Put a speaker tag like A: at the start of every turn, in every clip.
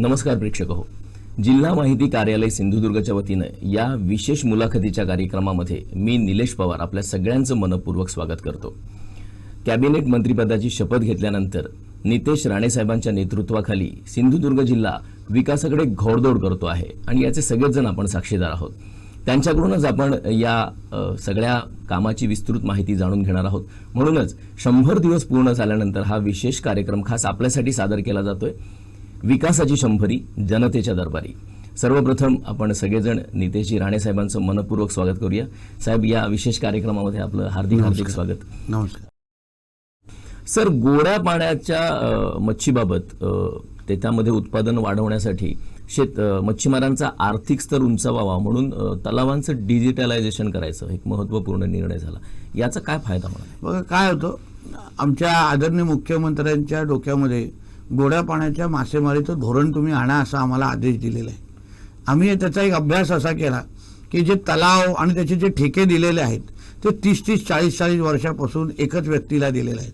A: नमस्कार प्रेक्षक हो. जिल्हा माहिती कार्यालय सिंधुदुर्गच्या वतीनं या विशेष मुलाखतीच्या कार्यक्रमामध्ये मी निलेश पवार आपल्या सगळ्यांचं मनपूर्वक स्वागत करतो. कॅबिनेट मंत्रीपदाची शपथ घेतल्यानंतर नितेश राणेसाहेबांच्या नेतृत्वाखाली सिंधुदुर्ग जिल्हा विकासाकडे घोडदौड करतो आहे आणि याचे सगळेच जण आपण साक्षीदार आहोत. त्यांच्याकडूनच आपण या सगळ्या कामाची विस्तृत माहिती जाणून घेणार आहोत. म्हणूनच शंभर दिवस पूर्ण झाल्यानंतर हा विशेष कार्यक्रम खास आपल्यासाठी सादर केला जातोय. विकासाची शंभरी जनतेच्या दरबारी. सर्वप्रथम आपण सगळेजण नितेशजी राणे साहेबांचं मनपूर्वक स्वागत करूया. साहेब या विशेष कार्यक्रमामध्ये आपलं हार्दिक हार्दिक स्वागत.
B: नमस्कार.
A: सर गोड्या पाण्याच्या मच्छीबाबत त्याच्यामध्ये उत्पादन वाढवण्यासाठी शेत मच्छीमारांचा आर्थिक स्तर उंचावावा म्हणून तलावांचं डिजिटलायझेशन करायचं एक महत्त्वपूर्ण निर्णय झाला. याचा काय फायदा मला
B: बघा काय होतं आमच्या आदरणीय मुख्यमंत्र्यांच्या डोक्यामध्ये गोड्या पाण्याच्या मासेमारीचं धोरण तुम्ही आणा असा आम्हाला आदेश दिलेला आहे. आम्ही त्याचा एक अभ्यास असा केला की जे तलाव आणि त्याचे जे ठेके दिलेले आहेत ते तीस तीस चाळीस चाळीस वर्षापासून एकच व्यक्तीला दिलेले आहेत.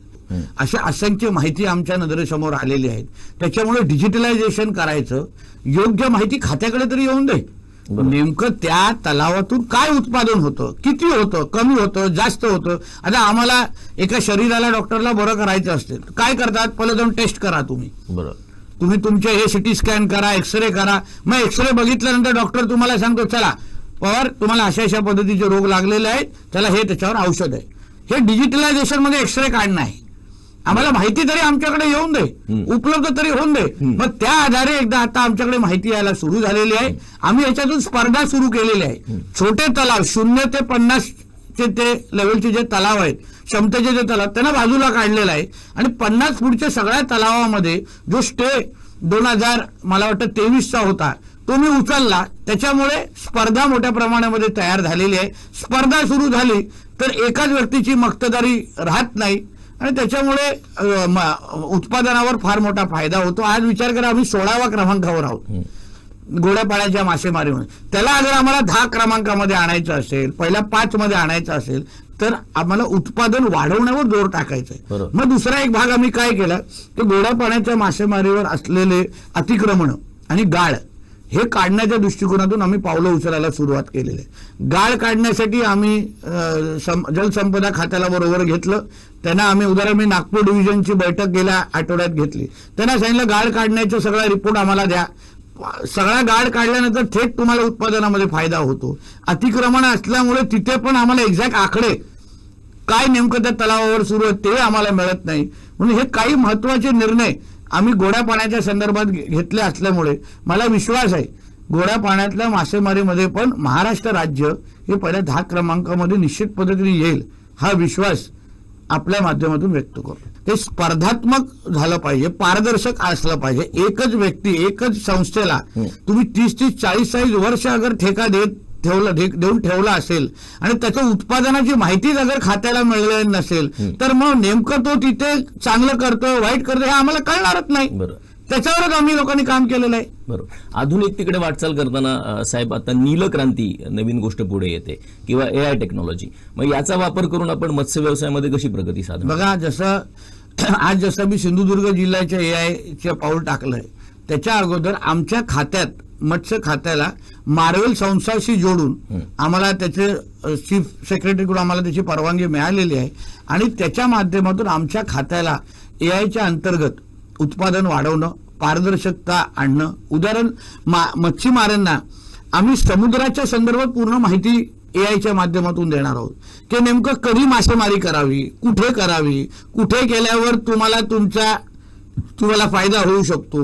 B: अशा असंख्य माहिती आमच्या नजरेसमोर आलेली आहेत. त्याच्यामुळे डिजिटलायझेशन करायचं योग्य माहिती खात्याकडे तरी येऊन दे. नेमकं त्या तलावातून काय उत्पादन होतं? किती होतं? कमी होतं? जास्त होतं? आता आम्हाला एका शरीराला डॉक्टरला बरं करायचं असते. काय करतात? पहिलं जाऊन टेस्ट करा तुम्ही.
A: बरं
B: तुम्ही तुमचे हे सिटी स्कॅन करा एक्सरे करा. मग एक्सरे बघितल्यानंतर डॉक्टर तुम्हाला सांगतो चला पवार तुम्हाला अशा अशा पद्धतीचे रोग लागलेले आहेत. चला हे त्याच्यावर औषध आहे. हे डिजिटलायझेशनमध्ये एक्सरे काढणं आहे. आम्हाला माहिती तरी आमच्याकडे येऊन दे. उपलब्ध तरी होऊन दे. मग त्या आधारे एकदा आता आमच्याकडे माहिती यायला सुरू झालेली आहे. आम्ही याच्यातून स्पर्धा सुरू केलेली आहे. छोटे तलाव शून्य ते पन्नास चे ते लेवलचे जे तलाव आहेत क्षमतेचे जे तलाव त्यांना बाजूला काढलेला आहे. आणि पन्नास फूटच्या सगळ्या तलावामध्ये जो स्टे दोन हजार मला वाटतं तेवीसचा होता तो मी उचलला. त्याच्यामुळे स्पर्धा मोठ्या प्रमाणामध्ये तयार झालेली आहे. स्पर्धा सुरू झाली तर एकाच व्यक्तीची मक्तदारी राहत नाही. आणि त्याच्यामुळे उत्पादनावर फार मोठा फायदा होतो. आज विचार करा आम्ही सोळाव्या क्रमांकावर आहोत. गोड्या पाण्याच्या मासेमारीमध्ये त्याला अगर आम्हाला दहा क्रमांकामध्ये आणायचं असेल पहिल्या पाच मध्ये आणायचं असेल तर आम्हाला उत्पादन वाढवण्यावर जोर टाकायचा आहे. मग दुसरा एक भाग आम्ही काय केला की गोड्या पाण्याच्या मासेमारीवर असलेले अतिक्रमण आणि गाळ. हे काढण्याच्या दृष्टिकोनातून आम्ही पावलं उचलायला सुरुवात केलेली आहे. गाळ काढण्यासाठी आम्ही जलसंपदा खात्याला बरोबर घेतलं. त्यांना आम्ही उदाहरण मी नागपूर डिव्हिजनची बैठक गेल्या आठवड्यात घेतली. त्यांना सांगितलं गाळ काढण्याचा सगळा रिपोर्ट आम्हाला द्या. सगळा गाळ काढल्यानंतर थेट तुम्हाला उत्पादनामध्ये फायदा होतो. अतिक्रमण असल्यामुळे तिथे पण आम्हाला एक्झॅक्ट आकडे काय नेमकं त्या तलावावर सुरू आहे ते आम्हाला मिळत नाही. म्हणून हे काही महत्त्वाचे निर्णय आम्ही गोड्या पाण्याच्या संदर्भात घेतले असल्यामुळे मला विश्वास आहे. गोड्या पाण्यातल्या मासेमारीमध्ये पण महाराष्ट्र राज्य हे पहिल्या दहा क्रमांकामध्ये निश्चित पद्धतीने येईल हा विश्वास आपल्या माध्यमातून व्यक्त करतो. ते स्पर्धात्मक झालं पाहिजे पारदर्शक असलं पाहिजे. एकच व्यक्ती एकच संस्थेला तुम्ही तीस तीस चाळीस चाळीस वर्ष अगर ठेका देत ठेवला देऊन ठेवला असेल. आणि त्याच्या उत्पादनाची माहितीच अगर खात्याला मिळलेली नसेल तर मग नेमकं तो तिथे चांगलं करतो वाईट करतो हे आम्हाला कळणारच नाही. त्याच्यावरच आम्ही लोकांनी काम केलेलं आहे.
A: बरोबर आधुनिकतेकडे वाटचाल करताना साहेब आता नीलक्रांती नवीन गोष्ट पुढे येते किंवा ए आय टेक्नॉलॉजी मग याचा वापर करून आपण मत्स्य व्यवसायामध्ये कशी प्रगती साधणार?
B: बघा जसं आज जसं मी सिंधुदुर्ग जिल्ह्याच्या ए आयचे पाऊल टाकलंय त्याच्या अगोदर आमच्या खात्यात मत्स्य खात्याला मार्वेल संस्थाशी जोडून आम्हाला त्याचे चीफ सेक्रेटरीकडून आम्हाला त्याची परवानगी मिळालेली आहे. आणि त्याच्या माध्यमातून आमच्या खात्याला ए आयच्या अंतर्गत उत्पादन वाढवणं पारदर्शकता आणणं उदाहरण मा- मच्छीमारांना आम्ही समुद्राच्या संदर्भात पूर्ण माहिती ए आयच्या माध्यमातून देणार आहोत. की नेमकं कधी मासेमारी करावी कुठे करावी कुठे केल्यावर तुम्हाला तुमच्या तुम्हाला फायदा होऊ शकतो.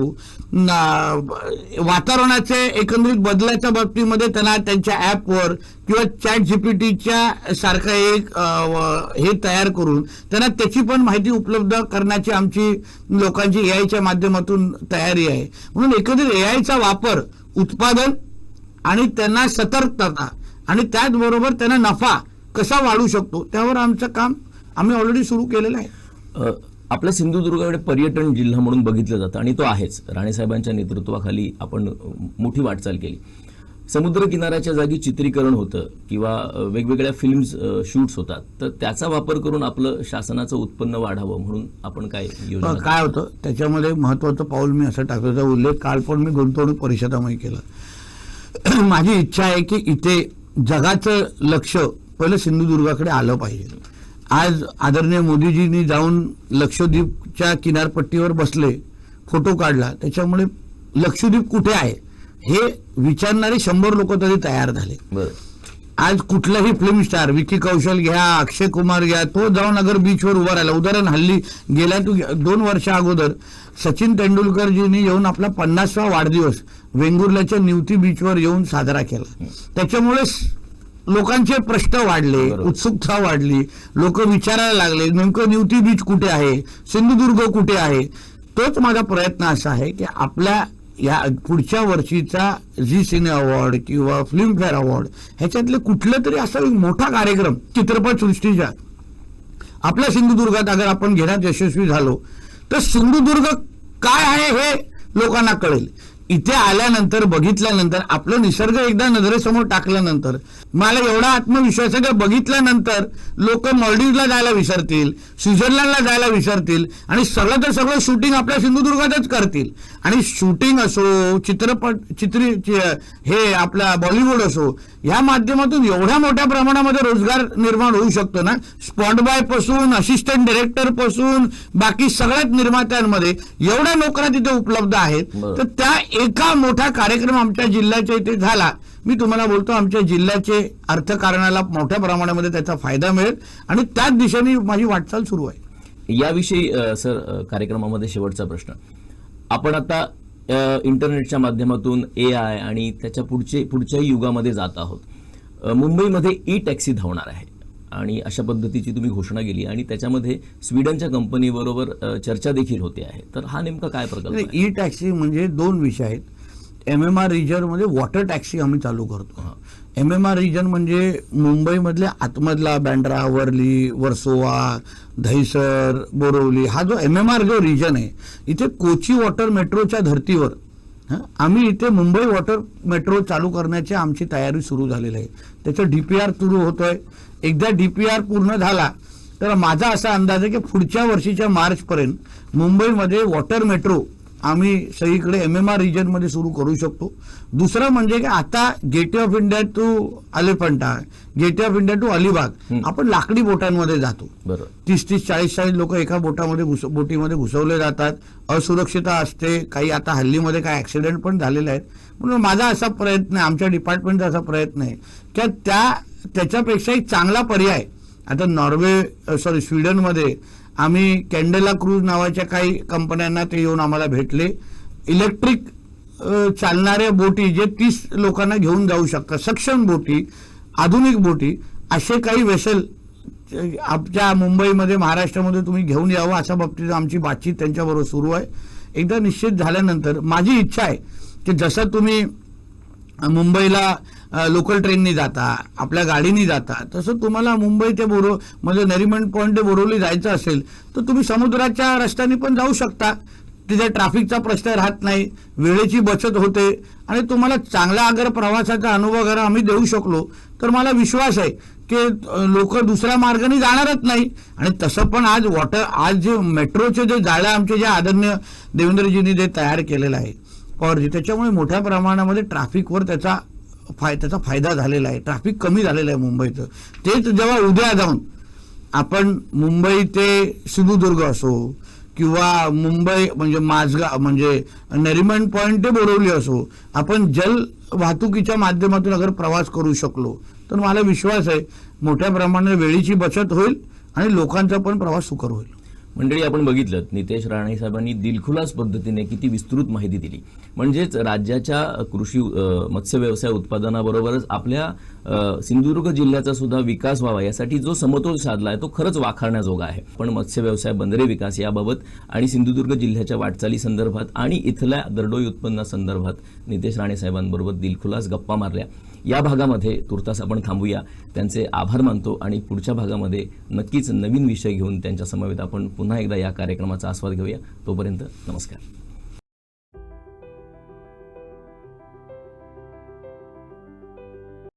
B: वातावरणाचे एकंदरीत बदलाच्या बाबतीमध्ये त्यांना त्यांच्या ॲपवर किंवा चॅट जीपीटीच्या सारखा एक हे तयार करून त्यांना त्याची पण माहिती उपलब्ध करण्याची आमची लोकांची ए आयच्या माध्यमातून तयारी आहे. म्हणून एकंदरीत ए आयचा वापर उत्पादन आणि त्यांना सतर्कता आणि त्याचबरोबर त्यांना नफा कसा वाढू शकतो त्यावर आमचं काम आम्ही ऑलरेडी सुरू केलेलं आहे.
A: आपल्या सिंधुदुर्गाकडे पर्यटन जिल्हा म्हणून बघितलं जातं आणि तो आहेच. राणेसाहेबांच्या नेतृत्वाखाली आपण मोठी वाटचाल केली. समुद्र किनाऱ्याच्या जागी चित्रीकरण होतं किंवा वेगवेगळ्या फिल्म्स शूट्स होतात. तर त्याचा वापर करून आपलं शासनाचं उत्पन्न वाढावं म्हणून आपण काय योजना
B: काय होतं? त्याच्यामध्ये महत्वाचं पाऊल मी असं टाकल्याचा उल्लेख काल पण मी गुंतवणूक परिषदामध्ये केला. माझी इच्छा आहे की इथे जगाचं लक्ष पहिलं सिंधुदुर्गाकडे आलं पाहिजे. आज आदरणीय मोदीजींनी जाऊन लक्षद्वीपच्या किनारपट्टीवर बसले फोटो काढला. त्याच्यामुळे लक्षद्वीप कुठे आहे? हे विचारणारे शंभर लोक तरी तयार झाले. आज कुठलाही फिल्म स्टार विकी कौशल घ्या अक्षय कुमार घ्या तो जाऊन अगर बीचवर उभा राहिला. उदाहरण हल्ली गेल्या तू दोन वर्षा अगोदर सचिन तेंडुलकरजींनी येऊन आपला पन्नासवा वाढदिवस वेंगुर्ल्याच्या निवती बीचवर येऊन साजरा केला. त्याच्यामुळे लोकांचे प्रश्न वाढले. उत्सुकता वाढली लोक विचारायला लागले नेमकं निवती बीच कुठे आहे सिंधुदुर्ग कुठे आहे? तोच माझा प्रयत्न असा आहे की आपल्या या पुढच्या वर्षीचा झी सिने अवॉर्ड किंवा फिल्मफेअर अवॉर्ड ह्याच्यातले कुठलं तरी असा एक मोठा कार्यक्रम चित्रपटसृष्टीचा. आपल्या सिंधुदुर्गात अगर आपण घेण्यात यशस्वी झालो तर सिंधुदुर्ग काय आहे हे लोकांना कळेल. इथे आल्यानंतर बघितल्यानंतर आपलं निसर्ग एकदा नजरेसमोर टाकल्यानंतर मला एवढा आत्मविश्वास आहे की? बघितल्यानंतर लोक मॉल्डीवला जायला विसरतील स्वित्झर्लंडला जायला विसरतील आणि सगळं तर सगळं शूटिंग आपल्या सिंधुदुर्गातच करतील. आणि शूटिंग असो चित्रपट चित्री हे आपला बॉलिवूड असो या माध्यमातून एवढ्या मोठ्या प्रमाणामध्ये रोजगार निर्माण होऊ शकतो ना? स्पॉट बायपासून असिस्टंट डिरेक्टरपासून बाकी सगळ्याच निर्मात्यांमध्ये एवढ्या नोकऱ्या तिथे उपलब्ध आहेत. तर त्या एका मोठा कार्यक्रम आमच्या जिल्ह्याच्या इथे झाला. मी तुम्हाला बोलतो आमच्या जिल्ह्याचे अर्थकारणाला मोठ्या प्रमाणामध्ये त्याचा फायदा मिळेल आणि त्याच दिशेने माझी वाटचाल सुरू आहे.
A: याविषयी सर कार्यक्रमामध्ये शेवटचा प्रश्न. आपण आता इंटरनेटच्या माध्यमातून ए आय आणि त्याच्या पुढचे पुढच्याही युगामध्ये जात आहोत. मुंबईमध्ये ई टॅक्सी धावणार आहे. आणि अशा पद्धतीची तुम्ही घोषणा केली आणि त्याच्यामध्ये स्वीडनच्या कंपनीबरोबर चर्चा देखील होते आहे. तर हा नेमका काय प्रकल्प आहे?
B: ई टॅक्सी म्हणजे दोन विषय आहेत. एम एम आर रिजनमध्ये वॉटर टॅक्सी आम्ही चालू करतो. एम एम आर रिजन म्हणजे मुंबईमधल्या आतमधला बँड्रा वर्ली वर्सोवा दहिसर बोरवली हा जो एम एम आर जो रिजन आहे इथे कोची वॉटर मेट्रोच्या धर्तीवर आम्ही इथे मुंबई वॉटर मेट्रो चालू करण्याची आमची तयारी सुरू झालेली आहे. त्याचं डीपीआर सुरू होतोय. एकदा डीपीआर पूर्ण झाला तर माझा असा अंदाज आहे की पुढच्या वर्षीच्या मार्चपर्यंत मुंबईमध्ये वॉटर मेट्रो आम्ही सगळीकडे एम एम आर रिजनमध्ये सुरू करू शकतो. दुसरं म्हणजे की आता gateway of India to Elephanta gateway of India to Alibaug. आपण लाकडी बोटांमध्ये जातो. तीस तीस चाळीस चाळीस लोक एका बोटामध्ये घुस बोटीमध्ये घुसवले जातात. असुरक्षितता असते. काही आता हल्लीमध्ये काही ऍक्सिडेंट पण झालेले आहेत. म्हणून माझा असा प्रयत्न आहे आमच्या डिपार्टमेंटचा असा प्रयत्न आहे की त्या त्याच्यापेक्षा एक चांगला पर्याय. आता नॉर्वे सॉरी स्वीडनमध्ये आम्ही कॅन्डेला क्रूज नावाच्या काही कंपन्यांना ते येऊन आम्हाला भेटले. इलेक्ट्रिक चालणाऱ्या बोटी जे तीस लोकांना घेऊन जाऊ शकतात सक्षम बोटी आधुनिक बोटी असे काही वेसल आमच्या मुंबईमध्ये महाराष्ट्रामध्ये तुम्ही घेऊन यावं अशा बाबतीत आमची बातचीत त्यांच्याबरोबर सुरू आहे. एकदा निश्चित झाल्यानंतर माझी इच्छा आहे की जसं तुम्ही मुंबईला लोकल ट्रेननी जाता आपल्या गाडीनी जाता तसं तुम्हाला मुंबई ते बोरो म्हणजे नरिमन पॉईंट ते बोरवली जायचं असेल तर तुम्ही समुद्राच्या रस्त्याने पण जाऊ शकता. तिथे ट्रॅफिकचा प्रश्न राहत नाही वेळेची बचत होते आणि तुम्हाला चांगला अगर प्रवासाचा अनुभव अगर आम्ही देऊ शकलो तर मला विश्वास आहे की लोक दुसऱ्या मार्गाने जाणारच नाही. आणि तसं पण आज वॉटर आज जे मेट्रोचे जे जाळं आमचे जे आदरणीय देवेंद्रजींनी जे तयार केलेलं आहे पॉवरजी त्याच्यामुळे मोठ्या प्रमाणामध्ये ट्रॅफिकवर त्याचा फाय त्याचा फायदा झालेला आहे. ट्रॅफिक कमी झालेलं आहे मुंबईचं. तेच जेव्हा उद्या जाऊन आपण मुंबई ते सिंधुदुर्ग असो किंवा मुंबई म्हणजे माझगाव म्हणजे नरिमन पॉईंट ते बोरवली असो आपण जल वाहतुकीच्या माध्यमातून अगर प्रवास करू शकलो तर मला विश्वास आहे मोठ्या प्रमाणात वेळेची बचत होईल आणि लोकांचा पण प्रवास सुकर होईल.
A: मंडळी आपण बघितलं नितेश राणे साहेबांनी दिलखुलास पद्धतीने किती विस्तृत माहिती दिली. म्हणजेच राज्याच्या कृषी मत्स्य व्यवसाय उत्पादनाबरोबरच आपल्या सिंधुदुर्ग जिल्ह्याचा सुद्धा विकास व्हावा यासाठी जो समतोल साधला आहे तो खरंच वाखाणण्याजोगा आहे. पण मत्स्य व्यवसाय बंदरे विकास याबाबत आणि सिंधुदुर्ग जिल्ह्याच्या वाटचाली संदर्भात आणि इथल्या दरडोई उत्पन्नासंदर्भात नितेश राणे साहेबांबरोबर दिलखुलास गप्पा मारल्या. या भागामध्ये तुर्तास आपण थांबूया. त्यांचे आभार मानतो आणि पुढच्या भागामध्ये नक्कीच नवीन विषय घेऊन त्यांच्या समवेत आपण पुन्हा एकदा या कार्यक्रमाचा आस्वाद घेऊया. तोपर्यंत नमस्कार.